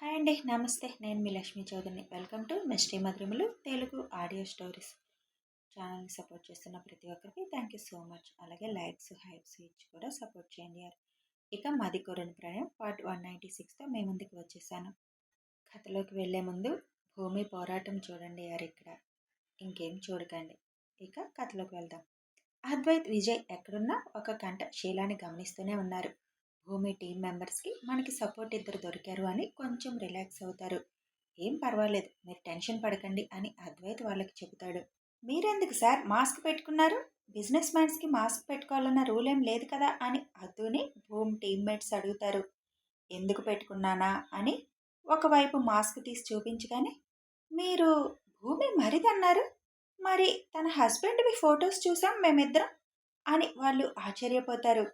Hi అండి. నమస్తే. నేను మీ లక్ష్మీ చౌదరిని. వెల్కమ్ టు మిస్టీ మధురములు తెలుగు ఆడియో స్టోరీస్ ఛానల్ని సపోర్ట్ చేస్తున్న ప్రతి ఒక్కరికి థ్యాంక్ యూ సో మచ్. అలాగే లైక్స్ హైప్స్ ఇచ్చి కూడా సపోర్ట్ చేయండి యార్. ఇక మాది కొరని ప్రాయం పార్ట్ వన్ నైంటీ సిక్స్తో మీ ముందుకు వచ్చేసాను. కథలోకి వెళ్ళే ముందు భూమి పోరాటం చూడండి యార్ ఇక్కడ. ఇంకేం చూడకండి. ఇక కథలోకి వెళ్దాం. అద్వైత్ విజయ్ ఎక్కడున్నా ఒక కంట శీలాన్ని గమనిస్తూనే ఉన్నారు. భూమి టీం మెంబర్స్కి మనకి సపోర్ట్ ఇద్దరు దొరికారు అని కొంచెం రిలాక్స్ అవుతారు. ఏం పర్వాలేదు మీరు టెన్షన్ పడకండి అని అద్వైత్ వాళ్ళకి చెబుతాడు. మీరెందుకు సార్? మాస్క్ పెట్టుకున్నారు? బిజినెస్ మ్యాన్స్కి మాస్క్ పెట్టుకోవాలన్న రూల్ ఏం లేదు కదా? అని అద్దుని భూమి టీమ్మేట్స్ అడుగుతారు. ఎందుకు పెట్టుకున్నానా? అని ఒకవైపు మాస్క్ తీసి చూపించగానే మీరు భూమి మరిదన్నారు? మరి తన హస్బెండ్వి ఫొటోస్ చూసాం మేమిద్దరం? అని వాళ్ళు ఆశ్చర్యపోతారు.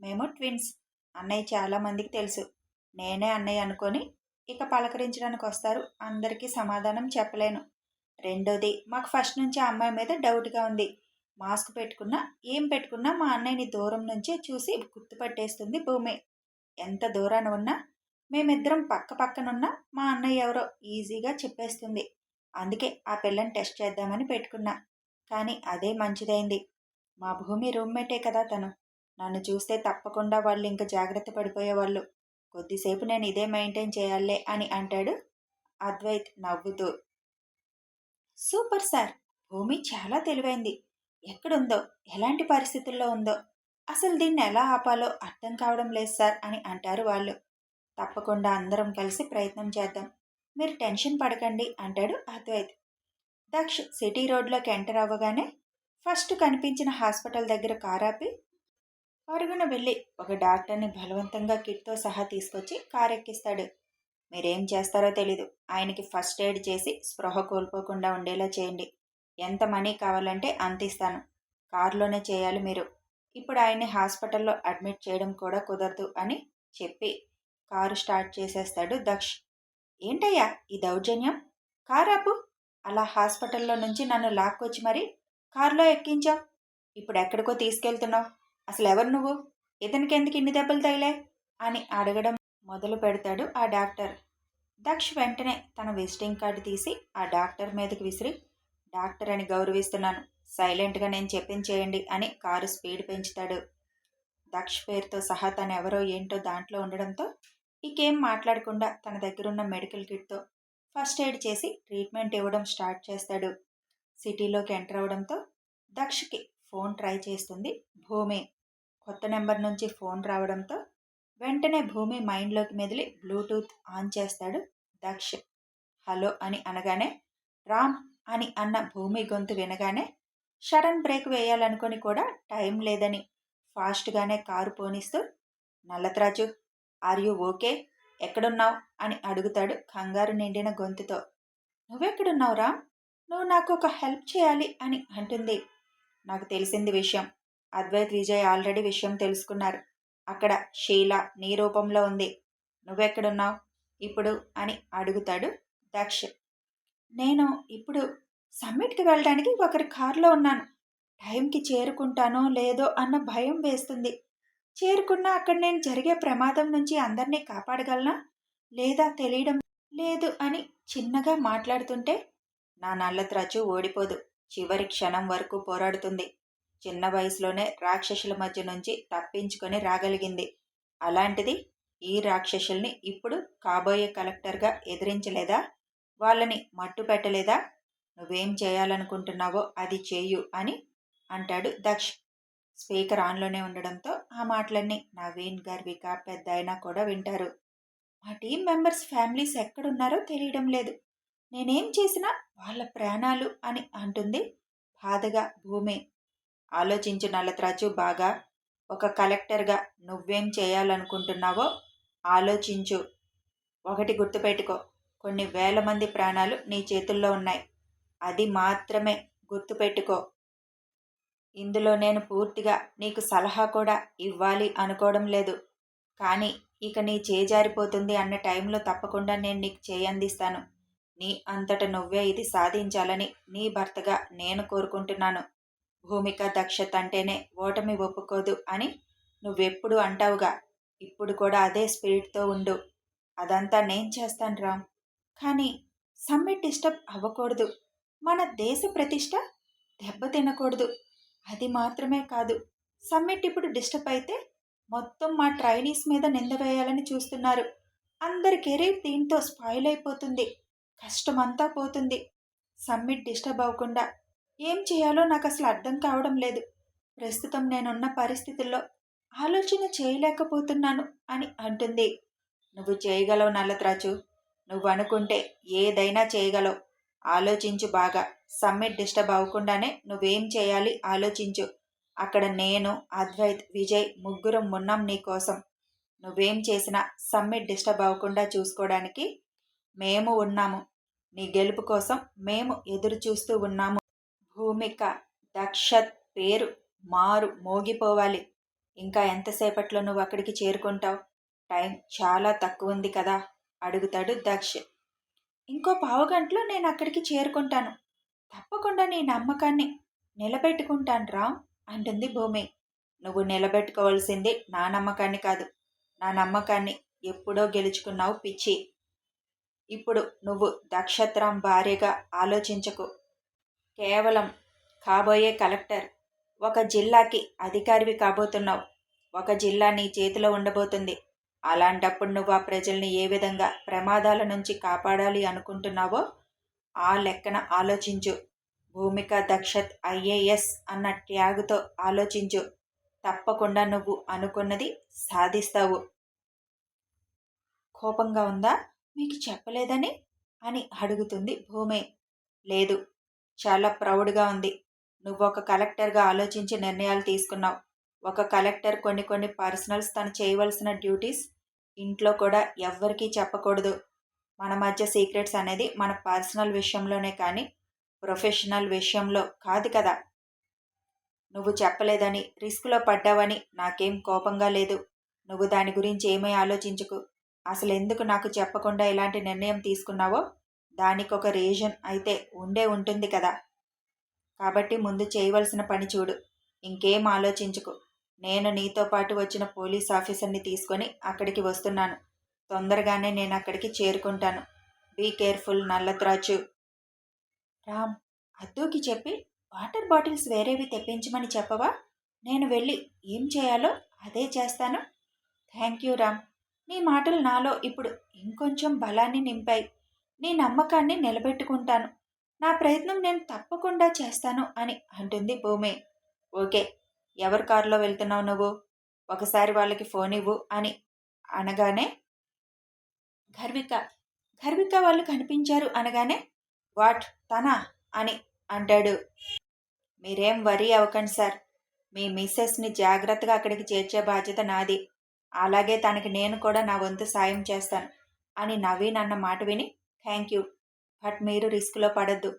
మేము ట్విన్స్ అన్నయ్య చాలామందికి తెలుసు. నేనే అన్నయ్య అనుకొని ఇక పలకరించడానికి వస్తారు. అందరికీ సమాధానం చెప్పలేను. రెండోది మాకు ఫస్ట్ నుంచి ఆ అమ్మాయి మీద డౌట్గా ఉంది. మాస్క్ పెట్టుకున్నా ఏం పెట్టుకున్నా మా అన్నయ్యని దూరం నుంచే చూసి గుర్తుపట్టేస్తుంది భూమి. ఎంత దూరాన ఉన్నా మేమిద్దరం పక్క పక్కనున్నా మా అన్నయ్య ఎవరో ఈజీగా చెప్పేస్తుంది. అందుకే ఆ పిల్లని టెస్ట్ చేద్దామని పెట్టుకున్నా. కానీ అదే మంచిదైంది. మా భూమి రూమ్మేటే కదా తను. నన్ను చూస్తే తప్పకుండా వాళ్ళు ఇంకా జాగ్రత్త పడిపోయేవాళ్ళు కొద్దిసేపు నేను ఇదే మెయింటైన్ చేయాలే అని అంటాడు అద్వైత్ నవ్వుతూ. Super sir! భూమి చాలా తెలివైంది. ఎక్కడుందో ఎలాంటి పరిస్థితుల్లో ఉందో అసలు దీన్ని ఎలా ఆపాలో అర్థం కావడం లేదు సార్ అని అంటారు వాళ్ళు. తప్పకుండా అందరం కలిసి ప్రయత్నం చేద్దాం. మీరు టెన్షన్ పడకండి అంటాడు అద్వైత్. దక్ష్ సిటీ రోడ్లోకి ఎంటర్ అవ్వగానే ఫస్ట్ కనిపించిన హాస్పిటల్ దగ్గర కారాపి పరుగున వెళ్ళి ఒక డాక్టర్ని బలవంతంగా కిట్తో సహా తీసుకొచ్చి కారు ఎక్కిస్తాడు మీరేం చేస్తారో తెలీదు. ఆయనకి ఫస్ట్ ఎయిడ్ చేసి స్పృహ కోల్పోకుండా ఉండేలా చేయండి. ఎంత మనీ కావాలంటే అంత ఇస్తాను. కారులోనే చేయాలి మీరు. ఇప్పుడు ఆయన్ని హాస్పిటల్లో అడ్మిట్ చేయడం కూడా కుదరదు అని చెప్పి కారు స్టార్ట్ చేసేస్తాడు దక్ష్. ఏంటయ్యా ఈ దౌర్జన్యం? కారాపు అలా హాస్పిటల్లో నుంచి నన్ను లాక్కొచ్చి మరి కారులో ఎక్కించావు. ఇప్పుడు ఎక్కడికో తీసుకెళ్తున్నావు. అసలు ఎవరు నువ్వు? ఇతనికి ఎందుకు ఇన్ని దెబ్బలు తగిలాయి? అని అడగడం మొదలు పెడతాడు ఆ డాక్టర్. దక్ష్ వెంటనే తన విజిటింగ్ కార్డు తీసి ఆ డాక్టర్ మీదకి విసిరి డాక్టర్ అని గౌరవిస్తున్నాను. సైలెంట్గా నేను చెప్పించేయండి అని కారు స్పీడ్ పెంచుతాడు. దక్ష్ పేరుతో సహా తను ఎవరో ఏంటో దాంట్లో ఉండడంతో ఇకేం మాట్లాడకుండా తన దగ్గరున్న మెడికల్ కిట్తో ఫస్ట్ ఎయిడ్ చేసి ట్రీట్మెంట్ ఇవ్వడం స్టార్ట్ చేస్తాడు. సిటీలోకి ఎంటర్ అవడంతో దక్షకి ఫోన్ ట్రై చేస్తుంది. భూమి. కొత్త నెంబర్ నుంచి ఫోన్ రావడంతో వెంటనే భూమి మైండ్లోకి మెదిలి బ్లూటూత్ ఆన్ చేస్తాడు దక్ష్. హలో అని అనగానే రామ్ అని అన్న భూమి గొంతు వినగానే షడన్ బ్రేక్ వేయాలనుకుని కూడా టైం లేదని ఫాస్ట్గానే కారు పోనిస్తూ నల్లత్రాజు ఆర్ యూ ఓకే? ఎక్కడున్నావు? అని అడుగుతాడు కంగారు నిండిన గొంతుతో. నువ్వెక్కడున్నావు రామ్? నువ్వు నాకు ఒక హెల్ప్ చేయాలి అని అంటుంది. నాకు తెలిసింది విషయం. అద్వైత్ విజయ్ ఆల్రెడీ విషయం తెలుసుకున్నారు. అక్కడ షీల నీ రూపంలో ఉంది. నువ్వెక్కడున్నావు? ఇప్పుడు అని అడుగుతాడు దక్ష్. నేను ఇప్పుడు సమ్మిట్కి వెళ్ళడానికి ఒకరి కారులో ఉన్నాను. టైంకి చేరుకుంటానో లేదో అన్న భయం వేస్తుంది. చేరుకున్నా అక్కడ నేను జరిగే ప్రమాదం నుంచి అందరినీ కాపాడగలనా? లేదా తెలియడం లేదు అని చిన్నగా మాట్లాడుతుంటే నా నల్లత్రచు ఓడిపోదు. చివరి క్షణం వరకు పోరాడుతుంది. చిన్న వయసులోనే రాక్షసుల మధ్య నుంచి తప్పించుకొని రాగలిగింది. అలాంటిది ఈ రాక్షసుల్ని ఇప్పుడు కాబోయే కలెక్టర్గా ఎదిరించలేదా? వాళ్ళని మట్టు పెట్టలేదా? నువ్వేం చేయాలనుకుంటున్నావో అది చేయు అని అంటాడు దక్ష్. స్పీకర్ ఆన్లోనే ఉండడంతో ఆ మాటలన్నీ నవీన్ గర్విక పెద్ద అయినా కూడా వింటారు. మా టీం మెంబర్స్ ఫ్యామిలీస్ ఎక్కడున్నారో తెలియడం లేదు. నేనేం చేసినా వాళ్ళ ప్రాణాలు అని అంటుంది బాధగా భూమి. ఆలోచించు నల్లత్రాచు బాగా. ఒక కలెక్టర్గా నువ్వేం చేయాలనుకుంటున్నావో ఆలోచించు. ఒకటి గుర్తుపెట్టుకో కొన్ని వేల మంది ప్రాణాలు నీ చేతుల్లో ఉన్నాయి. అది మాత్రమే గుర్తుపెట్టుకో. ఇందులో నేను పూర్తిగా నీకు సలహా కూడా ఇవ్వాలి అనుకోవడం లేదు. కానీ ఇక నీ చేజారిపోతుంది అన్న టైంలో తప్పకుండా నేను నీకు చేయందిస్తాను. నీ అంతట నువ్వే ఇది సాధించాలని నీ భర్తగా నేను కోరుకుంటున్నాను. భూమిక దక్షత అంటేనే ఓటమి ఒప్పుకోదు అని నువ్వెప్పుడు అంటావుగా? ఇప్పుడు కూడా అదే స్పిరిట్తో ఉండు. అదంతా నేను చేస్తాను రామ్. కానీ సమ్మిట్ డిస్టర్బ్ అవ్వకూడదు. మన దేశ ప్రతిష్ట దెబ్బతినకూడదు అది మాత్రమే కాదు. సమ్మిట్ ఇప్పుడు డిస్టర్బ్ అయితే మొత్తం మా ట్రైనీస్ మీద నింద వేయాలని చూస్తున్నారు. అందరి కెరీర్ దీంతో స్పాయిల్ అయిపోతుంది. కష్టమంతా పోతుంది. సమ్మిట్ డిస్టర్బ్ అవ్వకుండా ఏం చేయాలో నాకు అసలు అర్థం కావడం లేదు. ప్రస్తుతం నేనున్న పరిస్థితుల్లో ఆలోచన చేయలేకపోతున్నాను అని అంటుంది. నువ్వు చేయగలవు నల్లత్రాచు. నువ్వు అనుకుంటే ఏదైనా చేయగలవు. ఆలోచించు బాగా. సమ్మిట్ డిస్టర్బ్ అవ్వకుండానే నువ్వేం చేయాలి ఆలోచించు. అక్కడ నేను అద్వైత్ విజయ్ ముగ్గురం ఉన్నాం నీకోసం నువ్వేం చేసినా సమ్మిట్ డిస్టర్బ్ అవ్వకుండా చూసుకోవడానికి మేము ఉన్నాము. నీ గెలుపు కోసం మేము ఎదురు చూస్తూ ఉన్నాము. భూమిక దక్షత్ పేరు మారు మోగిపోవాలి. ఇంకా ఎంతసేపట్లో నువ్వు అక్కడికి చేరుకుంటావు? టైం చాలా తక్కువ ఉంది కదా? అడుగుతాడు దక్ష. ఇంకో పావుగంటలో నేను అక్కడికి చేరుకుంటాను. తప్పకుండా నీ నమ్మకాన్ని నిలబెట్టుకుంటాను రామ్ అంటుంది భూమి. నువ్వు నిలబెట్టుకోవాల్సింది నా నమ్మకాన్ని కాదు. నా నమ్మకాన్ని ఎప్పుడో గెలుచుకున్నావు పిచ్చి. ఇప్పుడు నువ్వు దక్షత్రాం భార్యగా ఆలోచించకు. కేవలం కాబోయే కలెక్టర్ ఒక జిల్లాకి అధికారివి కాబోతున్నావు. ఒక జిల్లా నీ చేతిలో ఉండబోతుంది. అలాంటప్పుడు నువ్వు ఆ ప్రజల్ని ఏ విధంగా ప్రమాదాల నుంచి కాపాడాలి అనుకుంటున్నావో ఆ లెక్కన ఆలోచించు. భూమిక దక్షత్ ఐఏఎస్ అన్న ట్యాగుతో ఆలోచించు. తప్పకుండా నువ్వు అనుకున్నది సాధిస్తావు. కోపంగా ఉందా? మీకు చెప్పలేదని? అని అడుగుతుంది భూమి. లేదు చాలా ప్రౌడ్గా ఉంది. నువ్వు ఒక కలెక్టర్గా ఆలోచించి నిర్ణయాలు తీసుకున్నావు. ఒక కలెక్టర్ కొన్ని కొన్ని పర్సనల్స్ తను చేయవలసిన డ్యూటీస్ ఇంట్లో కూడా ఎవ్వరికీ చెప్పకూడదు. మన మధ్య సీక్రెట్స్ అనేది మన పర్సనల్ విషయంలోనే కానీ ప్రొఫెషనల్ విషయంలో కాదు కదా. నువ్వు చెప్పలేదని రిస్క్లో పడ్డావని నాకేం కోపంగా లేదు. నువ్వు దాని గురించి ఏమీ ఆలోచించుకు. అసలు ఎందుకు నాకు చెప్పకుండా ఇలాంటి నిర్ణయం తీసుకున్నావో? దానికి ఒక రీజన్ అయితే ఉండే ఉంటుంది కదా. కాబట్టి ముందు చేయవలసిన పని చూడు. ఇంకేం ఆలోచించుకు. నేను నీతో పాటు వచ్చిన పోలీస్ ఆఫీసర్ని తీసుకొని అక్కడికి వస్తున్నాను. తొందరగానే నేను అక్కడికి చేరుకుంటాను. బీ కేర్ఫుల్ నల్లత్రాచు రామ్ అద్దూకి చెప్పి వాటర్ బాటిల్స్ వేరేవి తెప్పించమని చెప్పవా? నేను వెళ్ళి ఏం చేయాలో అదే చేస్తాను. Thank you Ram. నీ మాటలు నాలో ఇప్పుడు ఇంకొంచెం బలాన్ని నింపాయి. నీ నమ్మకాన్ని నిలబెట్టుకుంటాను. నా ప్రయత్నం నేను తప్పకుండా చేస్తాను అని అంటుంది భూమి. ఓకే ఎవరి కారులో వెళ్తున్నావు నువ్వు? ఒకసారి వాళ్ళకి ఫోన్ ఇవ్వు అని అనగానే గర్విక గర్విక వాళ్ళు కనిపించారు అనగానే వాట్ తనా అని అంటాడు. మీరేం వరీ అవ్వకండి సార్. మీ మిస్సెస్ని జాగ్రత్తగా అక్కడికి చేర్చే బాధ్యత నాది. అలాగే తనకి నేను కూడా నా వంతు సాయం చేస్తాను అని నవీన్ అన్న మాట విని థ్యాంక్ యూ బట్ మీరు రిస్క్లో పడద్దు.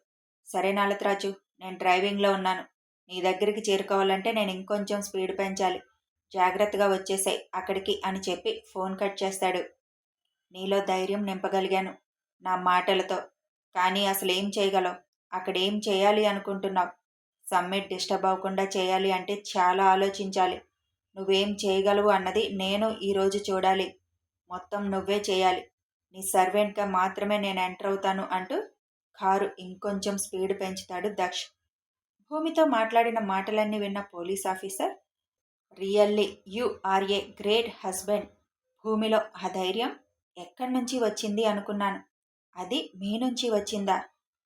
సరే నలతరాజు నేను డ్రైవింగ్లో ఉన్నాను. నీ దగ్గరికి చేరుకోవాలంటే నేను ఇంకొంచెం స్పీడ్ పెంచాలి. జాగ్రత్తగా వచ్చేసాయి అక్కడికి అని చెప్పి ఫోన్ కట్ చేస్తాడు. నీలో ధైర్యం నింపగలిగాను నా మాటలతో. కానీ అసలు ఏం చేయగలవు అక్కడ ఏం చేయాలి అనుకుంటున్నావు? సమ్మిట్ డిస్టర్బ్ అవ్వకుండా చేయాలి అంటే చాలా ఆలోచించాలి. నువ్వేం చేయగలవు అన్నది నేను ఈరోజు చూడాలి. మొత్తం నువ్వే చేయాలి. నీ సర్వెంట్గా మాత్రమే నేను ఎంటర్ అవుతాను అంటూ కారు ఇంకొంచెం స్పీడ్ పెంచుతాడు దక్ష్. భూమితో మాట్లాడిన మాటలన్నీ విన్న police officer really you are a great husband. భూమిలో ఆ ధైర్యం ఎక్కడి నుంచి వచ్చింది అనుకున్నాను. అది మీ నుంచి వచ్చిందా?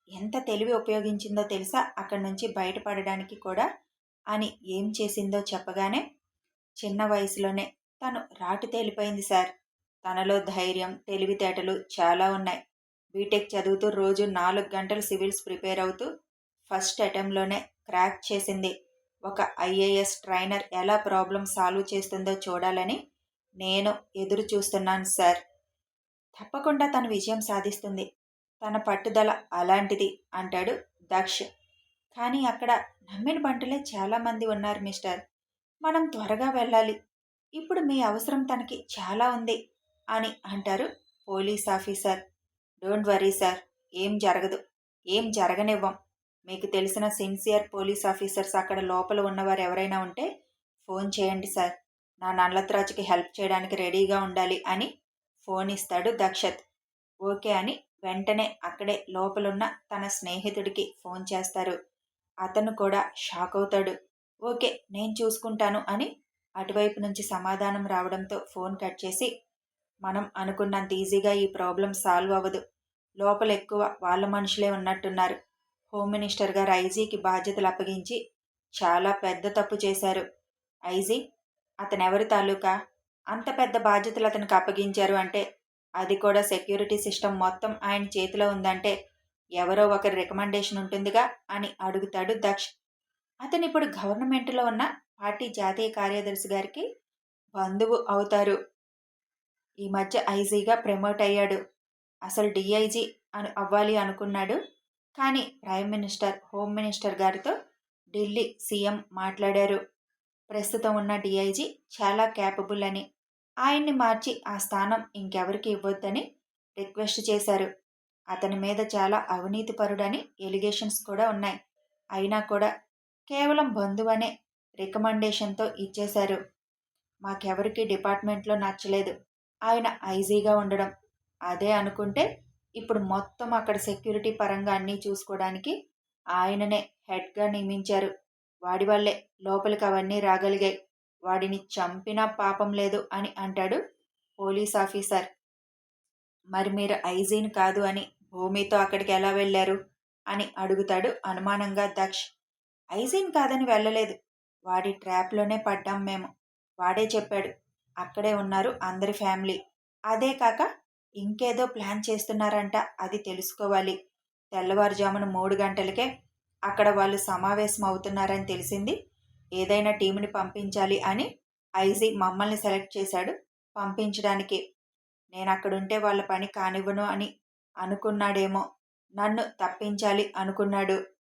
ఎంత తెలివి ఉపయోగించిందో తెలుసా? అక్కడి నుంచి బయటపడడానికి కూడా అని ఏం చేసిందో చెప్పగానే చిన్న వయసులోనే తను రాటు తేలిపోయింది సార్. తనలో ధైర్యం తెలివితేటలు చాలా ఉన్నాయి. బీటెక్ చదువుతూ రోజు నాలుగు గంటలు సివిల్స్ ప్రిపేర్ అవుతూ ఫస్ట్ అటెంప్ట్లోనే క్రాక్ చేసింది. ఒక ఐఏఎస్ ట్రైనర్ ఎలా ప్రాబ్లం సాల్వ్ చేస్తుందో చూడాలని నేను ఎదురు చూస్తున్నాను సార్. తప్పకుండా తను విజయం సాధిస్తుంది. తన పట్టుదల అలాంటిది అంటాడు దక్ష్. కానీ అక్కడ నమ్మిన బంటులే చాలామంది ఉన్నారు మిస్టర్. మనం త్వరగా వెళ్ళాలి. ఇప్పుడు మీ అవసరం తనకి చాలా ఉంది అని అంటారు police officer. Don't worry sir ఏం జరగదు ఏం జరగనివ్వం. మీకు తెలిసిన సిన్సియర్ పోలీస్ ఆఫీసర్స్ అక్కడ లోపల ఉన్నవారు ఎవరైనా ఉంటే ఫోన్ చేయండి సార్. నా నల్లత్రాజుకి హెల్ప్ చేయడానికి రెడీగా ఉండాలి అని ఫోన్ ఇస్తాడు దక్షత్. ఓకే అని వెంటనే అక్కడే లోపలున్న తన స్నేహితుడికి ఫోన్ చేస్తారు. అతను కూడా షాక్ అవుతాడు. ఓకే నేను చూసుకుంటాను అని అటువైపు నుంచి సమాధానం రావడంతో ఫోన్ కట్ చేసి మనం అనుకున్నంత ఈజీగా ఈ ప్రాబ్లం సాల్వ్ అవ్వదు. లోపల ఎక్కువ వాళ్ళ మనుషులే ఉన్నట్టున్నారు. హోమ్ మినిస్టర్ గారు ఐజీకి బాధ్యతలు అప్పగించి చాలా పెద్ద తప్పు చేశారు. ఐజీ అతనెవరి తాలూకా? అంత పెద్ద బాధ్యతలు అతనికి అప్పగించారు అంటే అది కూడా సెక్యూరిటీ సిస్టమ్ మొత్తం ఆయన చేతిలో ఉందంటే ఎవరో ఒకరి రికమెండేషన్ ఉంటుందిగా అని అడుగుతాడు దక్ష్. అతను ఇప్పుడు గవర్నమెంట్లో ఉన్న పార్టీ జాతీయ కార్యదర్శి గారికి బంధువు అవుతారు. ఈ మధ్య ఐజీగా ప్రమోట్ అయ్యాడు. అసలు డిఐజీ అని అవ్వాలి అనుకున్నాడు. కానీ ప్రైమ్ మినిస్టర్ హోమ్ మినిస్టర్ గారితో ఢిల్లీ సీఎం మాట్లాడారు. ప్రస్తుతం ఉన్న డిఐజీ చాలా క్యాపబుల్ అని. ఆయన్ని మార్చి ఆ స్థానం ఇంకెవరికి ఇవ్వొద్దని రిక్వెస్ట్ చేశారు. అతని మీద చాలా అవినీతిపరుడని ఎలిగేషన్స్ కూడా ఉన్నాయి. అయినా కూడా కేవలం బంధువనే రికమెండేషన్తో ఇచ్చేశారు. మాకెవరికి డిపార్ట్మెంట్లో నచ్చలేదు. ఆయన ఐజీగా ఉండడం. అదే అనుకుంటే ఇప్పుడు మొత్తం అక్కడ సెక్యూరిటీ పరంగా అన్నీ చూసుకోవడానికి ఆయననే హెడ్గా నియమించారు. వాడి వల్లే లోపలికి అవన్నీ రాగలిగాయి. వాడిని చంపినా పాపం లేదు అని అంటాడు పోలీస్ ఆఫీసర్. మరి మీరు ఐజీని కాదు అని భూమితో అక్కడికి ఎలా వెళ్ళారు? అని అడుగుతాడు అనుమానంగా దక్ష్. ఐజీన్ కాదని వెళ్ళలేదు. వాడి ట్రాప్లోనే పడ్డాం మేము. వాడే చెప్పాడు. అక్కడే ఉన్నారు అందరి ఫ్యామిలీ. అదే కాక ఇంకేదో ప్లాన్ చేస్తున్నారంట అది తెలుసుకోవాలి. తెల్లవారుజామున మూడు గంటలకే అక్కడ వాళ్ళు సమావేశం అవుతున్నారని తెలిసింది. ఏదైనా టీంని పంపించాలి అని ఐజీ మమ్మల్ని సెలెక్ట్ చేశాడు పంపించడానికి. నేను అక్కడుంటే వాళ్ళ పని కానివ్వను అని అనుకున్నాడేమో. నన్ను తప్పించాలి అనుకున్నాడు.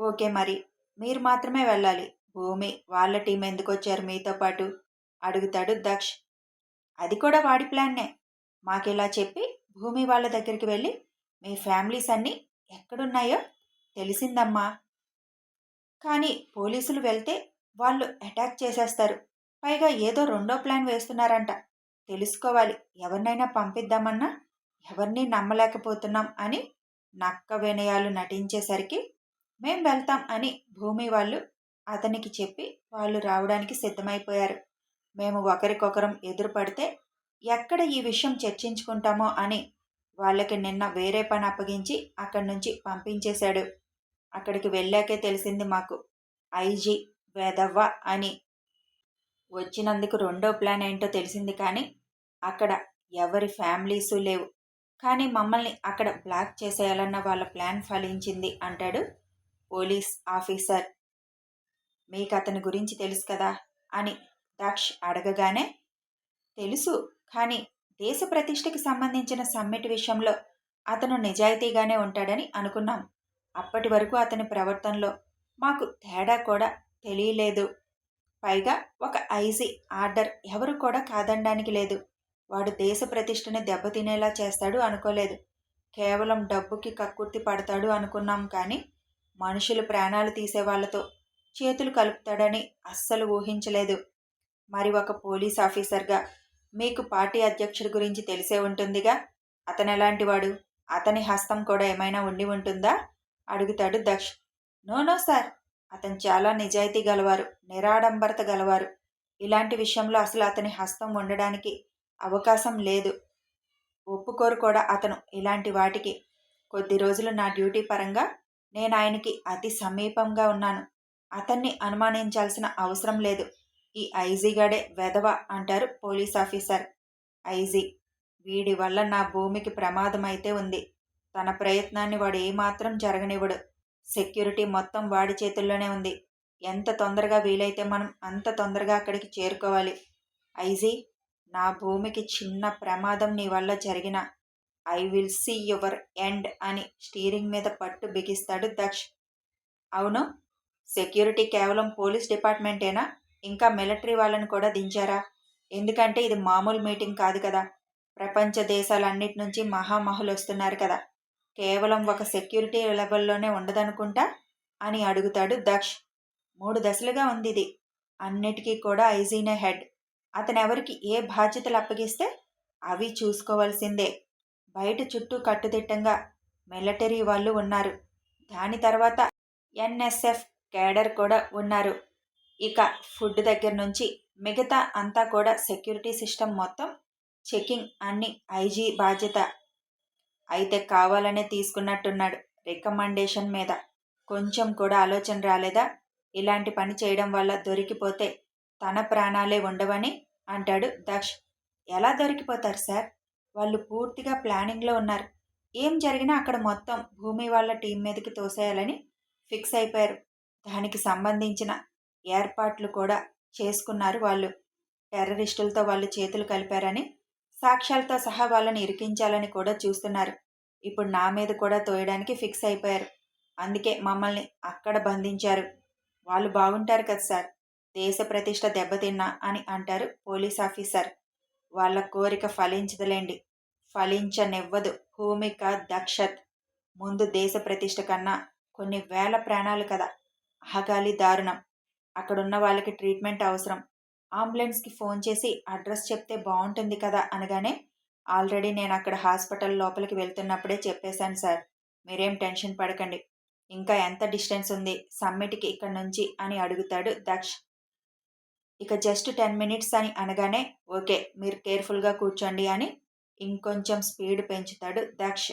ఓకే మరి. మీరు మాత్రమే వెళ్ళాలి. భూమి వాళ్ళ టీం ఎందుకు వచ్చారు మీతో పాటు? అడుగుతాడు దక్ష్. అది కూడా వాడి ప్లాన్నే. మాకిలా చెప్పి భూమి వాళ్ళ దగ్గరికి వెళ్ళి మీ ఫ్యామిలీస్ అన్నీ ఎక్కడున్నాయో తెలిసిందమ్మా. కానీ పోలీసులు వెళ్తే వాళ్ళు అటాక్ చేసేస్తారు. పైగా ఏదో రెండో ప్లాన్ వేస్తున్నారంట. తెలుసుకోవాలి. ఎవరినైనా పంపిద్దామన్నా ఎవరిని నమ్మలేకపోతున్నాం అని నక్క వినయాలు నటించేసరికి మేం వెళ్తాం అని భూమి వాళ్ళు అతనికి చెప్పి వాళ్ళు రావడానికి సిద్ధమైపోయారు. మేము ఒకరికొకరం ఎదురుపడితే ఎక్కడ ఈ విషయం చర్చించుకుంటామో అని వాళ్ళకి నిన్న వేరే పని అప్పగించి అక్కడి నుంచి పంపించేశాడు. అక్కడికి వెళ్ళాకే తెలిసింది మాకు. ఐజీ వేదవ్వ అని వచ్చినందుకు రెండో ప్లాన్ ఏంటో తెలిసింది కానీ అక్కడ ఎవరి ఫ్యామిలీసు లేవు. కానీ మమ్మల్ని అక్కడ బ్లాక్ చేసేయాలన్న వాళ్ళ ప్లాన్ ఫలించింది అంటాడు పోలీస్ ఆఫీసర్. మీకు అతని గురించి తెలుసు కదా అని దక్ష్ అడగగానే తెలుసు కానీ దేశ ప్రతిష్టకి సంబంధించిన సమ్మిట్ విషయంలో అతను నిజాయితీగానే ఉంటాడని అనుకున్నాం. అప్పటి వరకు అతని ప్రవర్తనలో మాకు తేడా కూడా తెలియలేదు. పైగా ఒక ఐజీ ఆర్డర్ ఎవరు కూడా కాదనడానికి లేదు. వాడు దేశ ప్రతిష్టని దెబ్బతినేలా చేస్తాడు అనుకోలేదు. కేవలం డబ్బుకి కక్కుర్తి పడతాడు అనుకున్నాం కానీ మనుషులు ప్రాణాలు తీసేవాళ్ళతో చేతులు కలుపుతాడని అస్సలు ఊహించలేదు. మరి ఒక పోలీస్ ఆఫీసర్గా మీకు పార్టీ అధ్యక్షుడి గురించి తెలిసే ఉంటుందిగా? అతను ఎలాంటివాడు అతని హస్తం కూడా ఏమైనా ఉండి ఉంటుందా? అడుగుతాడు దక్ష్. No no sir. అతను చాలా నిజాయితీ గలవారు నిరాడంబరత గలవారు. ఇలాంటి విషయంలో అసలు అతని హస్తం ఉండడానికి అవకాశం లేదు. ఒప్పుకోరు కూడా అతను ఇలాంటి వాటికి. కొద్ది రోజులు నా డ్యూటీ పరంగా నేను ఆయనకి అతి సమీపంగా ఉన్నాను. అతన్ని అనుమానించాల్సిన అవసరం లేదు. ఈ ఐజీగాడే వెధవ అంటారు పోలీస్ ఆఫీసర్. ఐజీ వీడి వల్ల నా భూమికి ప్రమాదం అయితే ఉంది. తన ప్రయత్నాన్ని వాడు ఏమాత్రం జరగనివ్వడు. సెక్యూరిటీ మొత్తం వాడి చేతుల్లోనే ఉంది. ఎంత తొందరగా వీలైతే మనం అంత తొందరగా అక్కడికి చేరుకోవాలి. ఐజీ నా భూమికి చిన్న ప్రమాదం నీ వల్ల జరిగిన I will see your end అని స్టీరింగ్ మీద పట్టు బిగిస్తాడు దక్ష్. అవును సెక్యూరిటీ కేవలం పోలీస్ డిపార్ట్మెంటేనా? ఇంకా మిలిటరీ వాళ్ళని కూడా దించారా? ఎందుకంటే ఇది మామూలు మీటింగ్ కాదు కదా. ప్రపంచ దేశాలన్నిటి నుంచి మహామహులు వస్తున్నారు కదా. కేవలం ఒక సెక్యూరిటీ లెవెల్లోనే ఉండదనుకుంటా? అని అడుగుతాడు దక్ష్. మూడు దశలుగా ఉంది ఇది. అన్నిటికీ కూడా ఐజీనే హెడ్. అతను ఎవరికి ఏ బాధ్యతలు అప్పగిస్తే అవి చూసుకోవాల్సిందే. బయట చుట్టూ కట్టుదిట్టంగా మిలిటరీ వాళ్ళు ఉన్నారు. దాని తర్వాత ఎన్ఎస్ఎఫ్ కేడర్ కూడా ఉన్నారు. ఇక ఫుడ్ దగ్గర నుంచి మిగతా అంతా కూడా సెక్యూరిటీ సిస్టమ్ మొత్తం చెకింగ్ అన్ని ఐజీ బాధ్యత. అయితే కావాలనే తీసుకున్నట్టున్నాడు రికమెండేషన్ మీద. కొంచెం కూడా ఆలోచన రాలేదా? ఇలాంటి పని చేయడం వల్ల దొరికిపోతే తన ప్రాణాలే ఉండవని అంటాడు దక్ష్. ఎలా దొరికిపోతారు సార్? వాళ్ళు పూర్తిగా ప్లానింగ్లో ఉన్నారు. ఏం జరిగినా అక్కడ మొత్తం భూమి వాళ్ళ టీం మీదకి తోసేయాలని ఫిక్స్ అయిపోయారు. దానికి సంబంధించిన ఏర్పాట్లు కూడా చేసుకున్నారు వాళ్ళు. టెర్రరిస్టులతో వాళ్ళు చేతులు కలిపారని సాక్ష్యాలతో సహా వాళ్ళని ఇరికించాలని కూడా చూస్తున్నారు. ఇప్పుడు నా మీద కూడా తోయడానికి ఫిక్స్ అయిపోయారు. అందుకే మమ్మల్ని అక్కడ బంధించారు. వాళ్ళు బాగుంటారు కదా సార్. దేశ ప్రతిష్ట దెబ్బతిన్నా అని అంటారు పోలీస్ ఆఫీసర్. వాళ్ళ కోరిక ఫలించదులేండి. ఫలించనివ్వదు. భూమిక దక్షత్. ముందు దేశ ప్రతిష్ట కన్నా కొన్ని వేల ప్రాణాలు కదా. ఆగాలి దారుణం. అక్కడున్న వాళ్ళకి ట్రీట్మెంట్ అవసరం. అంబులెన్స్కి ఫోన్ చేసి అడ్రస్ చెప్తే బాగుంటుంది కదా అనగానే ఆల్రెడీ నేను అక్కడ హాస్పిటల్ లోపలికి వెళ్తున్నప్పుడే చెప్పేశాను సార్. మీరేం టెన్షన్ పడకండి. ఇంకా ఎంత డిస్టెన్స్ ఉంది? సమ్మిట్కి ఇక్కడ నుంచి అని అడుగుతాడు దక్ష్. ఇక జస్ట్ టెన్ మినిట్స్ అని అనగానే ఓకే మీరు కేర్ఫుల్గా కూర్చోండి అని ఇంకొంచెం స్పీడ్ పెంచుతాడు దక్ష్.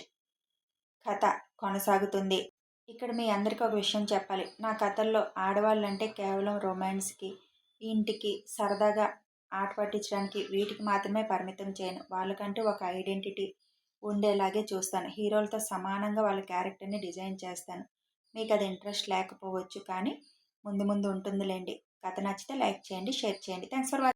కథ కొనసాగుతుంది. ఇక్కడ మీ అందరికీ ఒక విషయం చెప్పాలి. నా కథల్లో ఆడవాళ్ళంటే కేవలం రొమాన్స్కి ఇంటికి సరదాగా ఆట పట్టించడానికి వీటికి మాత్రమే పరిమితం చేయను. వాళ్ళకంటూ ఒక ఐడెంటిటీ ఉండేలాగే చూస్తాను. హీరోలతో సమానంగా వాళ్ళ క్యారెక్టర్ని డిజైన్ చేస్తాను. మీకు అది ఇంట్రెస్ట్ లేకపోవచ్చు కానీ ముందు ముందు ఉంటుందిలేండి. కథ నచ్చితే లైక్ చేయండి షేర్ చేయండి. Thanks for watching